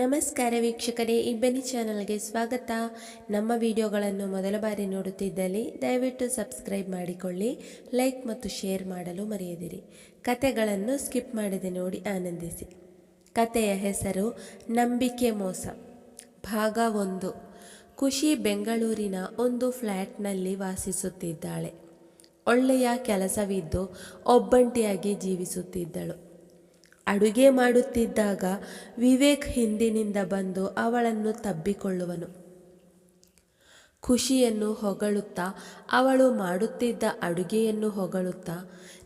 ನಮಸ್ಕಾರ ವೀಕ್ಷಕರೇ ಇಬ್ಬನಿ ಚಾನಲ್ಗೆ ಸ್ವಾಗತ. ನಮ್ಮ ವಿಡಿಯೋಗಳನ್ನು ಮೊದಲ ಬಾರಿ ನೋಡುತ್ತಿದ್ದಲ್ಲಿ ದಯವಿಟ್ಟು ಸಬ್ಸ್ಕ್ರೈಬ್ ಮಾಡಿಕೊಳ್ಳಿ, ಲೈಕ್ ಮತ್ತು ಶೇರ್ ಮಾಡಲು ಮರೆಯದಿರಿ. ಕತೆಗಳನ್ನು ಸ್ಕಿಪ್ ಮಾಡದೆ ನೋಡಿ ಆನಂದಿಸಿ. ಕತೆಯ ಹೆಸರು, ನಂಬಿಕೆ ಮೋಸ. ಭಾಗ ಒಂದು. ಖುಷಿ ಬೆಂಗಳೂರಿನ ಒಂದು ಫ್ಲ್ಯಾಟ್ನಲ್ಲಿ ವಾಸಿಸುತ್ತಿದ್ದಾಳೆ. ಒಳ್ಳೆಯ ಕೆಲಸವಿದ್ದು ಒಬ್ಬಂಟಿಯಾಗಿ ಜೀವಿಸುತ್ತಿದ್ದಳು. ಅಡುಗೆ ಮಾಡುತ್ತಿದ್ದಾಗ ವಿವೇಕ್ ಹಿಂದಿನಿಂದ ಬಂದು ಅವಳನ್ನು ತಬ್ಬಿಕೊಳ್ಳುವನು. ಖುಷಿಯನ್ನು ಹೊಗಳುತ್ತಾ, ಅವಳು ಮಾಡುತ್ತಿದ್ದ ಅಡುಗೆಯನ್ನು ಹೊಗಳುತ್ತಾ,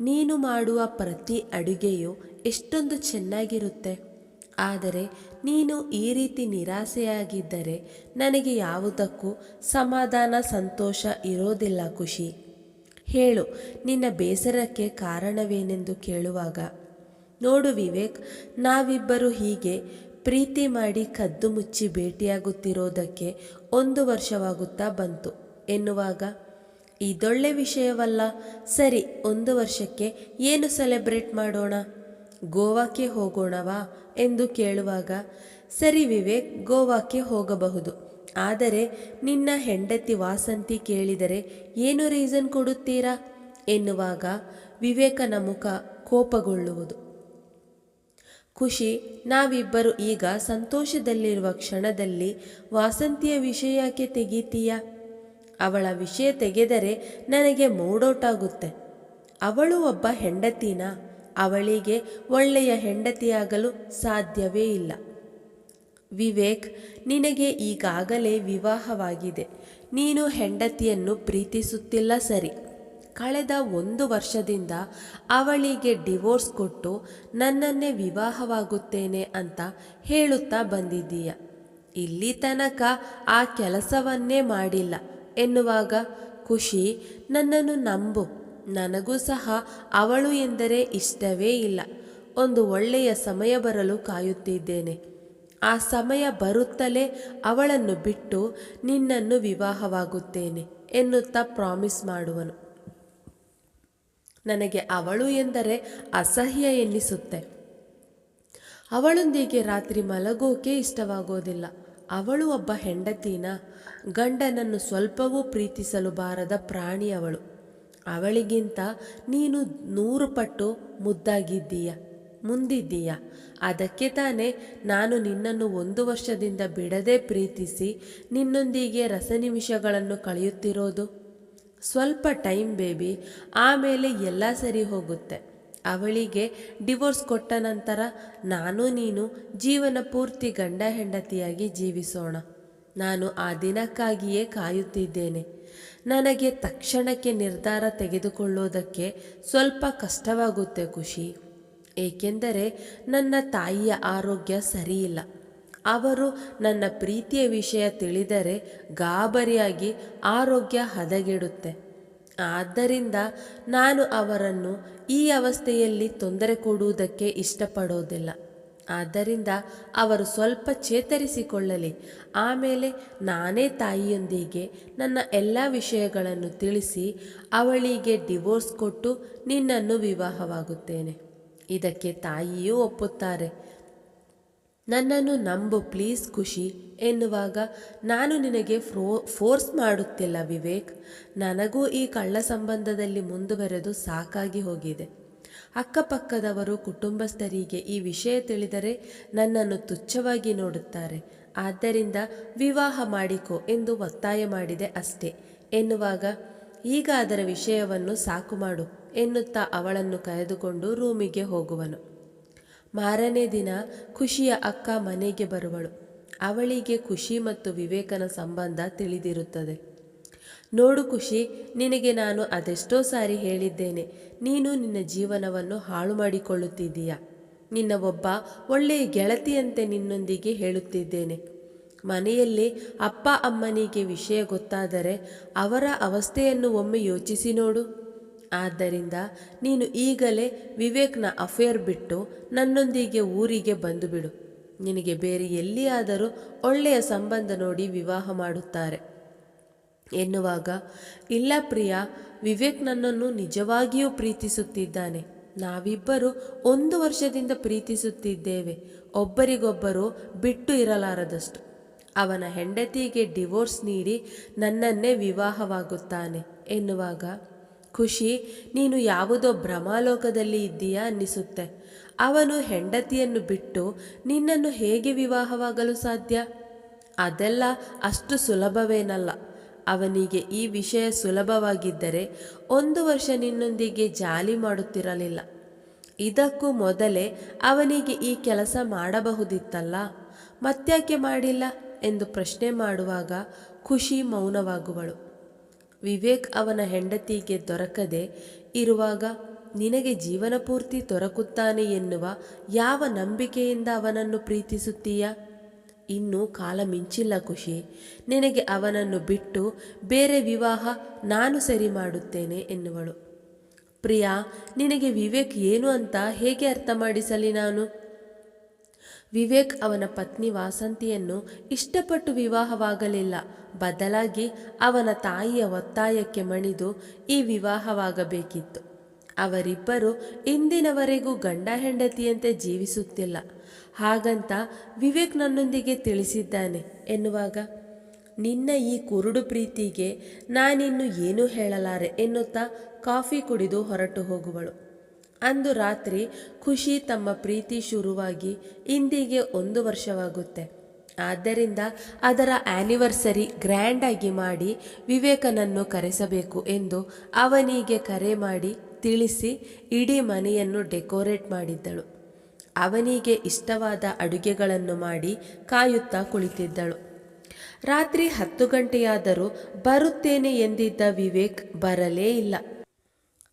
ನೀನು ಮಾಡುವ ಪ್ರತಿ ಅಡುಗೆಯು ಎಷ್ಟೊಂದು ಚೆನ್ನಾಗಿರುತ್ತೆ. ಆದರೆ ನೀನು ಈ ರೀತಿ ನಿರಾಸೆಯಾಗಿದ್ದರೆ ನನಗೆ ಯಾವುದಕ್ಕೂ ಸಮಾಧಾನ, ಸಂತೋಷ ಇರೋದಿಲ್ಲ ಖುಷಿ. ಹೇಳು, ನಿನ್ನ ಬೇಸರಕ್ಕೆ ಕಾರಣವೇನೆಂದು ಕೇಳುವಾಗ ನೋಡು ವಿವೇಕ್, ನಾವಿಬ್ಬರು ಹೀಗೆ ಪ್ರೀತಿ ಮಾಡಿ ಕದ್ದು ಮುಚ್ಚಿ ಭೇಟಿಯಾಗುತ್ತಿರೋದಕ್ಕೆ ಒಂದು ವರ್ಷವಾಗುತ್ತಾ ಬಂತು. ಎನ್ನುವಾಗ ಇದೊಳ್ಳೆ ವಿಷಯವಲ್ಲ. ಸರಿ, ಒಂದು ವರ್ಷಕ್ಕೆ ಏನು ಸೆಲೆಬ್ರೇಟ್ ಮಾಡೋಣ? ಗೋವಾಕ್ಕೆ ಹೋಗೋಣವಾ? ಎಂದು ಕೇಳುವಾಗ, ಸರಿ ವಿವೇಕ್, ಗೋವಾಕ್ಕೆ ಹೋಗಬಹುದು. ಆದರೆ, ನಿನ್ನ ಹೆಂಡತಿ ವಾಸಂತಿ ಕೇಳಿದರೆ ಏನು ರೀಸನ್ ಕೊಡುತ್ತೀರಾ? ಎನ್ನುವಾಗ, ವಿವೇಕನ ಮುಖ ಕೋಪಗೊಳ್ಳುವುದು. ಖುಷಿ. ನಾವಿಬ್ಬರು ಈಗ ಸಂತೋಷದಲ್ಲಿರುವ ಕ್ಷಣದಲ್ಲಿ ವಾಸಂತಿಯ ವಿಷಯ ಯಾಕೆ ತೆಗೀತೀಯ? ಅವಳ ವಿಷಯ ತೆಗೆದರೆ ನನಗೆ ಮೂಡೋಟಾಗುತ್ತೆ. ಅವಳು ಒಬ್ಬ ಹೆಂಡತಿನ. ಅವಳಿಗೆ ಒಳ್ಳೆಯ ಹೆಂಡತಿಯಾಗಲು ಸಾಧ್ಯವೇ ಇಲ್ಲ. ವಿವೇಕ್, ನಿನಗೆ ಈಗಾಗಲೇ ವಿವಾಹವಾಗಿದೆ. ನೀನು ಹೆಂಡತಿಯನ್ನು ಪ್ರೀತಿಸುತ್ತಿಲ್ಲ ಸರಿ. ಕಳೆದ ಒಂದು ವರ್ಷದಿಂದ ಅವಳಿಗೆ ಡಿವೋರ್ಸ್ ಕೊಟ್ಟು ನನ್ನನ್ನೇ ವಿವಾಹವಾಗುತ್ತೇನೆ ಅಂತ ಹೇಳುತ್ತಾ ಬಂದಿದ್ದೀಯ. ಇಲ್ಲಿ ತನಕ ಆ ಕೆಲಸವನ್ನೇ ಮಾಡಿಲ್ಲ. ಎನ್ನುವಾಗ, ಖುಷಿ, ನನ್ನನ್ನು ನಂಬು. ನನಗೂ ಸಹ ಅವಳು ಎಂದರೆ ಇಷ್ಟವೇ ಇಲ್ಲ. ಒಂದು ಒಳ್ಳೆಯ ಸಮಯ ಬರಲು ಕಾಯುತ್ತಿದ್ದೇನೆ. ಆ ಸಮಯ ಬರುತ್ತಲೇ ಅವಳನ್ನು ಬಿಟ್ಟು ನಿನ್ನನ್ನು ವಿವಾಹವಾಗುತ್ತೇನೆ ಎನ್ನುತ್ತಾ ಪ್ರಾಮಿಸ್ ಮಾಡುವನು. ನನಗೆ ಅವಳು ಎಂದರೆ ಅಸಹ್ಯ ಎನ್ನಿಸುತ್ತೆ. ಅವಳೊಂದಿಗೆ ರಾತ್ರಿ ಮಲಗೋಕೆ ಇಷ್ಟವಾಗೋದಿಲ್ಲ. ಅವಳು ಒಬ್ಬ ಹೆಂಡತಿನ? ಗಂಡನನ್ನು ಸ್ವಲ್ಪವೂ ಪ್ರೀತಿಸಲು ಬಾರದ ಪ್ರಾಣಿ ಅವಳು. ಅವಳಿಗಿಂತ ನೀನು ನೂರು ಪಟ್ಟು ಮುದ್ದಾಗಿದ್ದೀಯ, ಮುಂದಿದ್ದೀಯ. ಅದಕ್ಕೆ ತಾನೇ ನಾನು ನಿನ್ನನ್ನು ಒಂದು ವರ್ಷದಿಂದ ಬಿಡದೆ ಪ್ರೀತಿಸಿ ನಿನ್ನೊಂದಿಗೆ ರಸನಿಮಿಷಗಳನ್ನು ಕಳೆಯುತ್ತಿರೋದು. ಸ್ವಲ್ಪ ಟೈಮ್ ಬೇಬಿ, ಆಮೇಲೆ ಎಲ್ಲ ಸರಿ ಹೋಗುತ್ತೆ. ಅವಳಿಗೆ ಡಿವೋರ್ಸ್ ಕೊಟ್ಟ ನಂತರ ನಾನು ನೀನು ಜೀವನ ಪೂರ್ತಿ ಗಂಡ ಹೆಂಡತಿಯಾಗಿ ಜೀವಿಸೋಣ. ನಾನು ಆ ದಿನಕ್ಕಾಗಿಯೇ ಕಾಯುತ್ತಿದ್ದೇನೆ. ನನಗೆ ತಕ್ಷಣಕ್ಕೆ ನಿರ್ಧಾರ ತೆಗೆದುಕೊಳ್ಳೋದಕ್ಕೆ ಸ್ವಲ್ಪ ಕಷ್ಟವಾಗುತ್ತೆ ಖುಷಿ. ಏಕೆಂದರೆ ನನ್ನ ತಾಯಿಯ ಆರೋಗ್ಯ ಸರಿಯಿಲ್ಲ. ಅವರು ನನ್ನ ಪ್ರೀತಿಯ ವಿಷಯ ತಿಳಿದರೆ ಗಾಬರಿಯಾಗಿ ಆರೋಗ್ಯ ಹದಗೆಡುತ್ತೆ. ಆದ್ದರಿಂದ ನಾನು ಅವರನ್ನು ಈ ಅವಸ್ಥೆಯಲ್ಲಿ ತೊಂದರೆ ಕೊಡುವುದಕ್ಕೆ ಇಷ್ಟಪಡೋದಿಲ್ಲ. ಆದ್ದರಿಂದ ಅವರು ಸ್ವಲ್ಪ ಚೇತರಿಸಿಕೊಳ್ಳಲಿ. ಆಮೇಲೆ ನಾನೇ ತಾಯಿಯೊಂದಿಗೆ ನನ್ನ ಎಲ್ಲ ವಿಷಯಗಳನ್ನು ತಿಳಿಸಿ ಅವಳಿಗೆ ಡಿವೋರ್ಸ್ ಕೊಟ್ಟು ನಿನ್ನನ್ನು ವಿವಾಹವಾಗುತ್ತೇನೆ. ಇದಕ್ಕೆ ತಾಯಿಯೂ ಒಪ್ಪುತ್ತಾರೆ. ನನ್ನನ್ನು ನಂಬು, ಪ್ಲೀಸ್ ಖುಷಿ ಎನ್ನುವಾಗ ನಾನು ನಿನಗೆ ಫ್ರೋ, ಫೋರ್ಸ್ ಮಾಡುತ್ತಿಲ್ಲ ವಿವೇಕ್. ನನಗೂ ಈ ಕಳ್ಳ ಸಂಬಂಧದಲ್ಲಿ ಮುಂದುವರೆದು ಸಾಕಾಗಿ ಹೋಗಿದೆ. ಅಕ್ಕಪಕ್ಕದವರು ಕುಟುಂಬಸ್ಥರಿಗೆ ಈ ವಿಷಯ ತಿಳಿದರೆ ನನ್ನನ್ನು ತುಚ್ಛವಾಗಿ ನೋಡುತ್ತಾರೆ. ಆದ್ದರಿಂದ ವಿವಾಹ ಮಾಡಿಕೊ ಎಂದು ಒತ್ತಾಯ ಮಾಡಿದೆ ಅಷ್ಟೇ. ಎನ್ನುವಾಗ ಈಗ ಅದರ ವಿಷಯವನ್ನು ಸಾಕು ಮಾಡು ಎನ್ನುತ್ತಾ ಅವಳನ್ನು ಕರೆದುಕೊಂಡು ರೂಮಿಗೆ ಹೋಗುವನು. ಮಾರನೇ ದಿನ ಖುಷಿಯ ಅಕ್ಕ ಮನೆಗೆ ಬರುವಳು. ಅವಳಿಗೆ ಖುಷಿ ಮತ್ತು ವಿವೇಕನ ಸಂಬಂಧ ತಿಳಿದಿರುತ್ತದೆ. ನೋಡು ಖುಷಿ, ನಿನಗೆ ನಾನು ಅದೆಷ್ಟೋ ಸಾರಿ ಹೇಳಿದ್ದೇನೆ. ನೀನು ನಿನ್ನ ಜೀವನವನ್ನು ಹಾಳು ಮಾಡಿಕೊಳ್ಳುತ್ತಿದ್ದೀಯ. ನಿನ್ನ ಒಬ್ಬ ಒಳ್ಳೆಯ ಗೆಳತಿಯಂತೆ ನಿನ್ನೊಂದಿಗೆ ಹೇಳುತ್ತಿದ್ದೇನೆ. ಮನೆಯಲ್ಲಿ ಅಪ್ಪ ಅಮ್ಮನಿಗೆ ವಿಷಯ ಗೊತ್ತಾದರೆ ಅವರ ಅವಸ್ಥೆಯನ್ನು ಒಮ್ಮೆ ಯೋಚಿಸಿ ನೋಡು. ಆದ್ದರಿಂದ ನೀನು ಈಗಲೇ ವಿವೇಕ್ನ ಅಫೇರ್ ಬಿಟ್ಟು ನನ್ನೊಂದಿಗೆ ಊರಿಗೆ ಬಂದು ಬಿಡು ನಿನಗೆ ಬೇರೆ ಎಲ್ಲಿಯಾದರೂ ಒಳ್ಳೆಯ ಸಂಬಂಧ ನೋಡಿ ವಿವಾಹ ಮಾಡುತ್ತಾರೆ. ಎನ್ನುವಾಗ, ಇಲ್ಲ ಪ್ರಿಯಾ, ವಿವೇಕ್ ನನ್ನನ್ನು ನಿಜವಾಗಿಯೂ ಪ್ರೀತಿಸುತ್ತಿದ್ದಾನೆ. ನಾವಿಬ್ಬರು ಒಂದು ವರ್ಷದಿಂದ ಪ್ರೀತಿಸುತ್ತಿದ್ದೇವೆ. ಒಬ್ಬರಿಗೊಬ್ಬರು ಬಿಟ್ಟು ಇರಲಾರದಷ್ಟು. ಅವನ ಹೆಂಡತಿಗೆ ಡಿವೋರ್ಸ್ ನೀಡಿ ನನ್ನನ್ನೇ ವಿವಾಹವಾಗುತ್ತಾನೆ ಎನ್ನುವಾಗ ಖುಷಿ, ನೀನು ಯಾವುದೋ ಭ್ರಮಾಲೋಕದಲ್ಲಿ ಇದ್ದೀಯಾ ಅನ್ನಿಸುತ್ತೆ. ಅವನು ಹೆಂಡತಿಯನ್ನು ಬಿಟ್ಟು ನಿನ್ನನ್ನು ಹೇಗೆ ವಿವಾಹವಾಗಲು ಸಾಧ್ಯ? ಅದೆಲ್ಲ ಅಷ್ಟು ಸುಲಭವೇನಲ್ಲ. ಅವನಿಗೆ ಈ ವಿಷಯ ಸುಲಭವಾಗಿದ್ದರೆ ಒಂದು ವರ್ಷ ನಿನ್ನೊಂದಿಗೆ ಜಾಲಿ ಮಾಡುತ್ತಿರಲಿಲ್ಲ. ಇದಕ್ಕೂ ಮೊದಲೇ ಅವನಿಗೆ ಈ ಕೆಲಸ ಮಾಡಬಹುದಿತ್ತಲ್ಲ? ಮತ್ತ್ಯಾಕೆ ಮಾಡಿಲ್ಲ? ಎಂದು ಪ್ರಶ್ನೆ ಮಾಡುವಾಗ ಖುಷಿ ಮೌನವಾಗುವಳು. ವಿವೇಕ್ ಅವನ ಹೆಂಡತಿಗೆ ದೊರಕದೆ ಇರುವಾಗ ನಿನಗೆ ಜೀವನ ಪೂರ್ತಿ ದೊರಕುತ್ತಾನೆ ಎನ್ನುವ ಯಾವ ನಂಬಿಕೆಯಿಂದ ಅವನನ್ನು ಪ್ರೀತಿಸುತ್ತೀಯ? ಇನ್ನೂ ಕಾಲ ಮಿಂಚಿಲ್ಲ ಖುಷಿ ನಿನಗೆ ಅವನನ್ನು ಬಿಟ್ಟು ಬೇರೆ ವಿವಾಹ ನಾನು ಸರಿ ಮಾಡುತ್ತೇನೆ ಎನ್ನುವಳು. ಪ್ರಿಯಾ, ನಿನಗೆ ವಿವೇಕ್ ಏನು ಅಂತ ಹೇಗೆ ಅರ್ಥ ಮಾಡಿಸಲಿ ನಾನು? ವಿವೇಕ್ ಅವನ ಪತ್ನಿ ವಾಸಂತಿಯನ್ನು ಇಷ್ಟಪಟ್ಟು ವಿವಾಹವಾಗಲಿಲ್ಲ. ಬದಲಾಗಿ ಅವನ ತಾಯಿಯ ಒತ್ತಾಯಕ್ಕೆ ಮಣಿದು ಈ ವಿವಾಹವಾಗಬೇಕಿತ್ತು. ಅವರಿಬ್ಬರು ಇಂದಿನವರೆಗೂ ಗಂಡ ಹೆಂಡತಿಯಂತೆ ಜೀವಿಸುತ್ತಿಲ್ಲ. ಹಾಗಂತ ವಿವೇಕ್ ನನ್ನೊಂದಿಗೆ ತಿಳಿಸಿದ್ದಾನೆ ಎನ್ನುವಾಗ, ನಿನ್ನ ಈ ಕುರುಡು ಪ್ರೀತಿಗೆ ನಾನಿನ್ನು ಏನೂ ಹೇಳಲಾರೆ ಎನ್ನುತ್ತಾ ಕಾಫಿ ಕುಡಿದು ಹೊರಟು ಹೋಗುವಳು. ಅಂದು ರಾತ್ರಿ ಖುಷಿ ತಮ್ಮ ಪ್ರೀತಿ ಶುರುವಾಗಿ ಇಂದಿಗೆ ಒಂದು ವರ್ಷವಾಗುತ್ತೆ. ಆದ್ದರಿಂದ ಅದರ ಆ್ಯನಿವರ್ಸರಿ ಗ್ರ್ಯಾಂಡಾಗಿ ಮಾಡಿ ವಿವೇಕನನ್ನು ಕರೆಸಬೇಕು ಎಂದು ಅವನಿಗೆ ಕರೆ ಮಾಡಿ ತಿಳಿಸಿ ಇಡೀ ಮನೆಯನ್ನು ಡೆಕೋರೇಟ್ ಮಾಡಿದ್ದಳು. ಅವನಿಗೆ ಇಷ್ಟವಾದ ಅಡುಗೆಗಳನ್ನು ಮಾಡಿ ಕಾಯುತ್ತಾ ಕುಳಿತಿದ್ದಳು. ರಾತ್ರಿ ಹತ್ತು ಗಂಟೆಯಾದರೂ ಬರುತ್ತೇನೆ ಎಂದಿದ್ದ ವಿವೇಕ್ ಬರಲೇ ಇಲ್ಲ.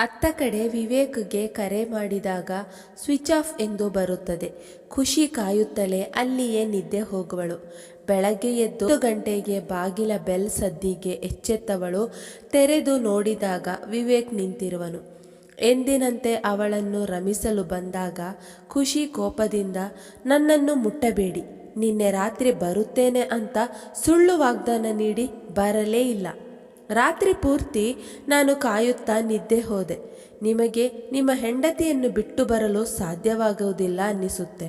ಅತ್ತ ಕಡೆ ವಿವೇಕ್ಗೆ ಕರೆ ಮಾಡಿದಾಗ ಸ್ವಿಚ್ ಆಫ್ ಎಂದು ಬರುತ್ತದೆ. ಖುಷಿ ಕಾಯುತ್ತಲೇ ಅಲ್ಲಿಯೇ ನಿದ್ದೆ ಹೋಗುವಳು. ಬೆಳಗ್ಗೆ ಎದ್ದು ಗಂಟೆಗೆ ಬಾಗಿಲ ಬೆಲ್ ಸದ್ದಿಗೆ ಎಚ್ಚೆತ್ತವಳು. ತೆರೆದು ನೋಡಿದಾಗ ವಿವೇಕ್ ನಿಂತಿರುವನು. ಎಂದಿನಂತೆ ಅವಳನ್ನು ರಮಿಸಲು ಬಂದಾಗ ಖುಷಿ ಕೋಪದಿಂದ, ನನ್ನನ್ನು ಮುಟ್ಟಬೇಡಿ. ನಿನ್ನೆ ರಾತ್ರಿ ಬರುತ್ತೇನೆ ಅಂತ ಸುಳ್ಳು ವಾಗ್ದಾನ ನೀಡಿ ಬರಲೇ ಇಲ್ಲ. ರಾತ್ರಿ ಪೂರ್ತಿ ನಾನು ಕಾಯುತ್ತಾ ನಿದ್ದೆ ಹೋದೆ. ನಿಮಗೆ ನಿಮ್ಮ ಹೆಂಡತಿಯನ್ನು ಬಿಟ್ಟು ಬರಲು ಸಾಧ್ಯವಾಗುವುದಿಲ್ಲ ಅನ್ನಿಸುತ್ತೆ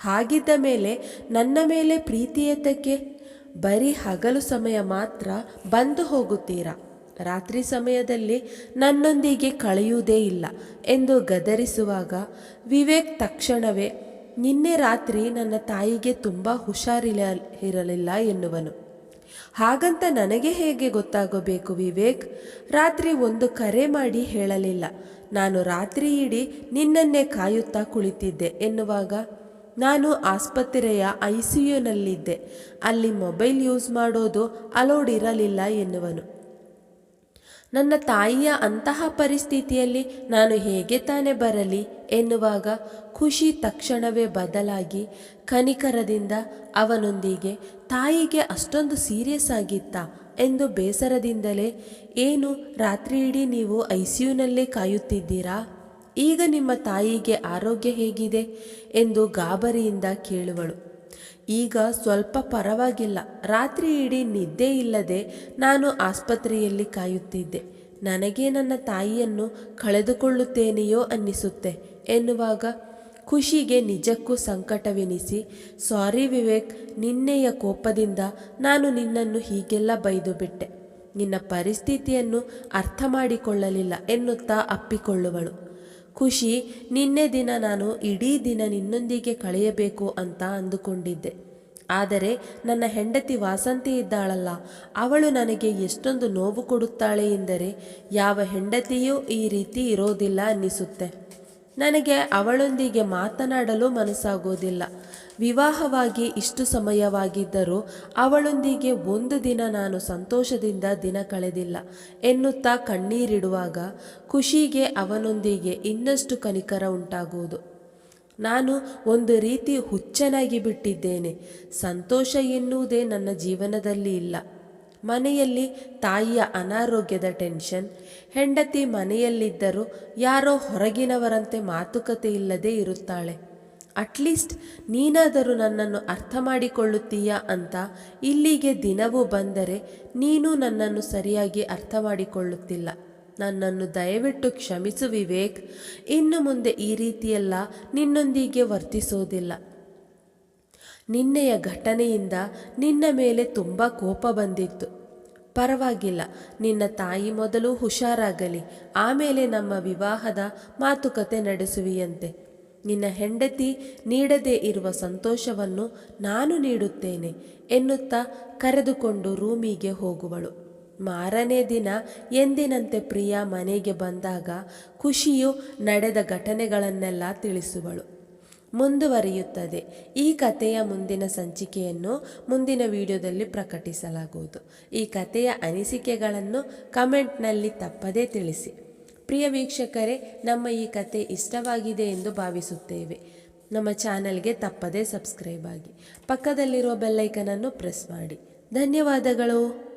ಹಾಗಿದ್ದ ಮೇಲೆ ನನ್ನ ಮೇಲೆ ಪ್ರೀತಿಯತಕ್ಕೆ ಬರೀ ಹಗಲು ಸಮಯ ಮಾತ್ರ ಬಂದು ಹೋಗುತ್ತೀರಾ? ರಾತ್ರಿ ಸಮಯದಲ್ಲಿ ನನ್ನೊಂದಿಗೆ ಕಳೆಯುವುದೇ ಇಲ್ಲ ಎಂದು ಗದರಿಸುವಾಗ ವಿವೇಕ್ ತಕ್ಷಣವೇ, ನಿನ್ನೆ ರಾತ್ರಿ ನನ್ನ ತಾಯಿಗೆ ತುಂಬ ಹುಷಾರಿಲ್ಲ ಇರಲಿಲ್ಲ ಎನ್ನುವನು. ಹಾಗಂತ ನನಗೆ ಹೇಗೆ ಗೊತ್ತಾಗಬೇಕು ವಿವೇಕ್? ರಾತ್ರಿ ಒಂದು ಕರೆ ಮಾಡಿ ಹೇಳಲಿಲ್ಲ. ನಾನು ರಾತ್ರಿ ಇಡೀ ನಿನ್ನನ್ನೇ ಕಾಯುತ್ತಾ ಕುಳಿತಿದ್ದೆ ಎನ್ನುವಾಗ ನಾನು ಆಸ್ಪತ್ರೆಯ ಐ ಸಿ ಯುನಲ್ಲಿದ್ದೆ ಅಲ್ಲಿ ಮೊಬೈಲ್ ಯೂಸ್ ಮಾಡೋದು ಅಲೋಡ್ ಇರಲಿಲ್ಲ ಎನ್ನುವನು. ನನ್ನ ತಾಯಿಯ ಅಂತಹ ಪರಿಸ್ಥಿತಿಯಲ್ಲಿ ನಾನು ಹೇಗೆ ತಾನೇ ಬರಲಿ ಎನ್ನುವಾಗ ಖುಷಿ ತಕ್ಷಣವೇ ಬದಲಾಗಿ ಕನಿಕರದಿಂದ ಅವನೊಂದಿಗೆ ತಾಯಿಗೆ ಅಷ್ಟೊಂದು ಸೀರಿಯಸ್ ಆಗಿತ್ತ ಎಂದು ಬೇಸರದಿಂದಲೇ, ಏನು ರಾತ್ರಿ ಇಡೀ ನೀವು ಐ ಸಿ ಯುನಲ್ಲೇ ಕಾಯುತ್ತಿದ್ದೀರಾ? ಈಗ ನಿಮ್ಮ ತಾಯಿಗೆ ಆರೋಗ್ಯ ಹೇಗಿದೆ? ಎಂದು ಗಾಬರಿಯಿಂದ ಕೇಳುವಳು. ಈಗ ಸ್ವಲ್ಪ ಪರವಾಗಿಲ್ಲ. ರಾತ್ರಿ ಇಡೀ ನಿದ್ದೆ ಇಲ್ಲದೆ ನಾನು ಆಸ್ಪತ್ರೆಯಲ್ಲಿ ಕಾಯುತ್ತಿದ್ದೆ. ನನಗೆ ನನ್ನ ತಾಯಿಯನ್ನು ಕಳೆದುಕೊಳ್ಳುತ್ತೇನೆಯೋ ಅನ್ನಿಸುತ್ತೆ. ಎನ್ನುವಾಗ ಖುಷಿಗೆ ನಿಜಕ್ಕೂ ಸಂಕಟವೆನಿಸಿ, ಸಾರಿ ವಿವೇಕ್, ನಿನ್ನೆಯ ಕೋಪದಿಂದ ನಾನು ನಿನ್ನನ್ನು ಹೀಗೆಲ್ಲ ಬೈದು ಬಿಟ್ಟೆ ನಿನ್ನ ಪರಿಸ್ಥಿತಿಯನ್ನು ಅರ್ಥ ಮಾಡಿಕೊಳ್ಳಲಿಲ್ಲ ಎನ್ನುತ್ತಾ ಅಪ್ಪಿಕೊಳ್ಳುವಳು. ಖುಷಿ, ನಿನ್ನೆ ದಿನ ನಾನು ಇಡೀ ದಿನ ನಿನ್ನೊಂದಿಗೆ ಕಳೆಯಬೇಕು ಅಂತ ಅಂದುಕೊಂಡಿದ್ದೆ. ಆದರೆ ನನ್ನ ಹೆಂಡತಿ ವಾಸಂತಿ ಇದ್ದಾಳಲ್ಲ, ಅವಳು ನನಗೆ ಎಷ್ಟೊಂದು ನೋವು ಕೊಡುತ್ತಾಳೆ ಎಂದರೆ ಯಾವ ಹೆಂಡತಿಯೂ ಈ ರೀತಿ ಇರೋದಿಲ್ಲ ಅನ್ನಿಸುತ್ತೆ. ನನಗೆ ಅವಳೊಂದಿಗೆ ಮಾತನಾಡಲು ಮನಸ್ಸಾಗೋದಿಲ್ಲ ವಿವಾಹವಾಗಿ ಇಷ್ಟು ಸಮಯವಾಗಿದ್ದರೂ ಅವಳೊಂದಿಗೆ ಒಂದು ದಿನ ನಾನು ಸಂತೋಷದಿಂದ ದಿನ ಕಳೆದಿಲ್ಲ ಎನ್ನುತ್ತಾ ಕಣ್ಣೀರಿಡುವಾಗ ಖುಷಿಗೆ ಅವನೊಂದಿಗೆ ಇನ್ನಷ್ಟು ಕನಿಕರ ಉಂಟಾಗುವುದು. ನಾನು ಒಂದು ರೀತಿ ಹುಚ್ಚನಾಗಿ ಬಿಟ್ಟಿದ್ದೇನೆ. ಸಂತೋಷ ಎನ್ನುವುದೇ ನನ್ನ ಜೀವನದಲ್ಲಿ ಇಲ್ಲ. ಮನೆಯಲ್ಲಿ ತಾಯಿಯ ಅನಾರೋಗ್ಯದ ಟೆನ್ಷನ್, ಹೆಂಡತಿ ಮನೆಯಲ್ಲಿದ್ದರೂ ಯಾರೋ ಹೊರಗಿನವರಂತೆ ಮಾತುಕತೆ ಇಲ್ಲದೆ ಇರುತ್ತಾಳೆ. ಅಟ್ಲೀಸ್ಟ್ ನೀನಾದರೂ ನನ್ನನ್ನು ಅರ್ಥ ಮಾಡಿಕೊಳ್ಳುತ್ತೀಯಾ ಅಂತ ಇಲ್ಲಿಗೆ ದಿನವೂ ಬಂದರೆ ನೀನು ನನ್ನನ್ನು ಸರಿಯಾಗಿ ಅರ್ಥ ಮಾಡಿಕೊಳ್ಳುತ್ತಿಲ್ಲ. ನನ್ನನ್ನು ದಯವಿಟ್ಟು ಕ್ಷಮಿಸು ವಿವೇಕ್, ಇನ್ನು ಮುಂದೆ ಈ ರೀತಿಯೆಲ್ಲ ನಿನ್ನೊಂದಿಗೆ ವರ್ತಿಸೋದಿಲ್ಲ. ನಿನ್ನೆಯ ಘಟನೆಯಿಂದ ನಿನ್ನ ಮೇಲೆ ತುಂಬ ಕೋಪ ಬಂದಿತ್ತು. ಪರವಾಗಿಲ್ಲ, ನಿನ್ನ ತಾಯಿ ಮೊದಲು ಹುಷಾರಾಗಲಿ, ಆಮೇಲೆ ನಮ್ಮ ವಿವಾಹದ ಮಾತುಕತೆ ನಡೆಸುವಿಯಂತೆ. ನಿನ್ನ ಹೆಂಡತಿ ನೀಡದೇ ಇರುವ ಸಂತೋಷವನ್ನು ನಾನು ನೀಡುತ್ತೇನೆ ಎನ್ನುತ್ತಾ ಕರೆದುಕೊಂಡು ರೂಮಿಗೆ ಹೋಗುವಳು. ಮಾರನೇ ದಿನ ಎಂದಿನಂತೆ ಪ್ರಿಯಾ ಮನೆಗೆ ಬಂದಾಗ ಖುಷಿಯು ನಡೆದ ಘಟನೆಗಳನ್ನೆಲ್ಲ ತಿಳಿಸುವಳು. ಮುಂದುವರಿಯುತ್ತದೆ. ಈ ಕಥೆಯ ಮುಂದಿನ ಸಂಚಿಕೆಯನ್ನು ಮುಂದಿನ ವಿಡಿಯೋದಲ್ಲಿ ಪ್ರಕಟಿಸಲಾಗುವುದು. ಈ ಕಥೆಯ ಅನಿಸಿಕೆಗಳನ್ನು ಕಮೆಂಟ್ನಲ್ಲಿ ತಪ್ಪದೇ ತಿಳಿಸಿ. ಪ್ರಿಯ ವೀಕ್ಷಕರೇ, ನಮ್ಮ ಈ ಕತೆ ಇಷ್ಟವಾಗಿದೆ ಎಂದು ಭಾವಿಸುತ್ತೇವೆ. ನಮ್ಮ ಚಾನಲ್ಗೆ ತಪ್ಪದೇ ಸಬ್ಸ್ಕ್ರೈಬ್ ಆಗಿ. ಪಕ್ಕದಲ್ಲಿರುವ ಬೆಲ್ಲೈಕನನ್ನು ಪ್ರೆಸ್ ಮಾಡಿ. ಧನ್ಯವಾದಗಳು.